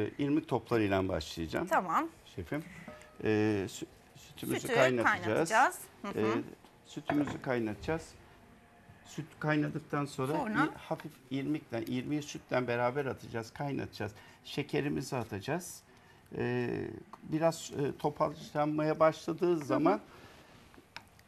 Ee, İrmik toplarıyla başlayacağım Tamam. şefim. Ee, sü- sütümüzü Sütü kaynatacağız. kaynatacağız. Hı hı. Ee, sütümüzü kaynatacağız. Süt kaynadıktan sonra, Sonra? bir hafif irmikle, irmiği sütle beraber atacağız, kaynatacağız. Şekerimizi atacağız. Ee, biraz e, toparlanmaya başladığı zaman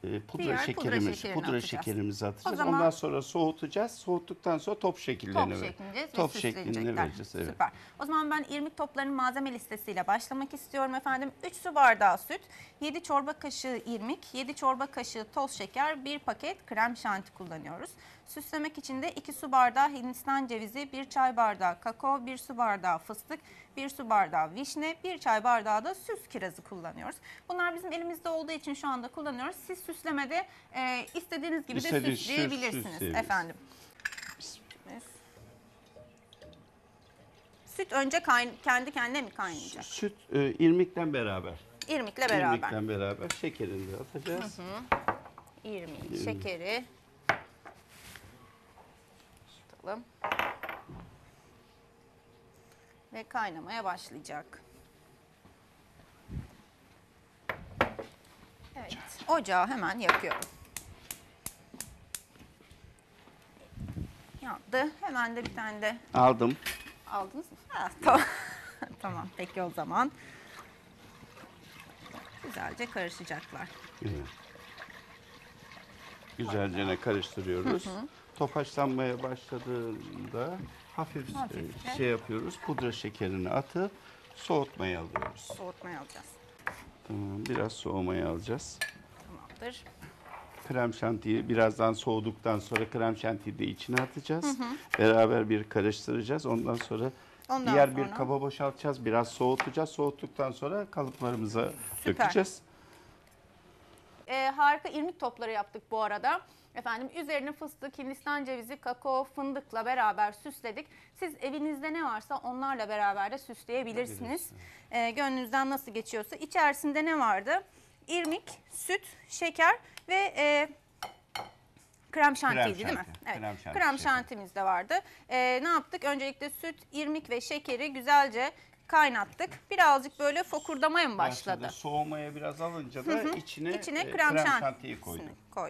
e, pudra Diğer pudra şekerimiz, şekerini pudra atacağız. şekerimizi atacağız. zaman- Ondan sonra soğutacağız. Soğuttuktan sonra top şekillerini Top ver- şeklinde ve top şeklinde vereceğiz. Evet. Süper. O zaman ben irmik toplarının malzeme listesiyle başlamak istiyorum efendim. 3 su bardağı süt, 7 çorba kaşığı irmik, 7 çorba kaşığı toz şeker, 1 paket krem şanti kullanıyoruz. Süslemek için de 2 su bardağı hindistan cevizi, 1 çay bardağı kakao, 1 su bardağı fıstık, 1 su bardağı vişne, 1 çay bardağı da süs kirazı kullanıyoruz. Bunlar bizim elimizde olduğu için şu anda kullanıyoruz. Siz süslemede e, istediğiniz gibi de İstediğiniz süs- süsleyebilirsiniz süsleyebilirsiniz. efendim. Süt önce kayn- kendi kendine mi kaynayacak? Süt e, irmikten beraber. İrmikle beraber. İrmikten beraber şekerini de atacağız. İrmik, şekeri. Tutalım. Ve kaynamaya başlayacak. Evet, ocağı hemen yakıyorum. Yandı. Hemen de bir tane de Aldım. Aldınız mı? Ha, tamam. tamam peki o zaman. Güzelce karışacaklar. Evet. Güzelce ne karıştırıyoruz. Topaçlanmaya başladığında hafif e, Hafifçe. şey yapıyoruz. Pudra şekerini atıp soğutmaya alıyoruz. Soğutmaya alacağız. Tamam, biraz soğumaya alacağız. Tamamdır. Krem şantiyi birazdan soğuduktan sonra krem şantiyi de içine atacağız. Beraber bir karıştıracağız. Ondan sonra Ondan diğer bir sonra? kaba boşaltacağız. Biraz soğutacağız. Soğuttuktan sonra kalıplarımıza Süper. dökeceğiz. Ee, harika irmik topları yaptık bu arada. Efendim üzerine fıstık, hindistan cevizi, kakao, fındıkla beraber süsledik. Siz evinizde ne varsa onlarla beraber de süsleyebilirsiniz. Ee, gönlünüzden nasıl geçiyorsa. İçerisinde ne vardı? İrmik, süt, şeker ve e, krem şantiydi değil mi? Evet. krem şanti Krem şantimiz de vardı. Ee, ne yaptık? Öncelikle süt, irmik ve şekeri güzelce kaynattık. Birazcık böyle fokurdamaya mı başladı? Soğumaya biraz alınca da içine, İçine e, krem, krem şanti şantiyi koydum. koyduk.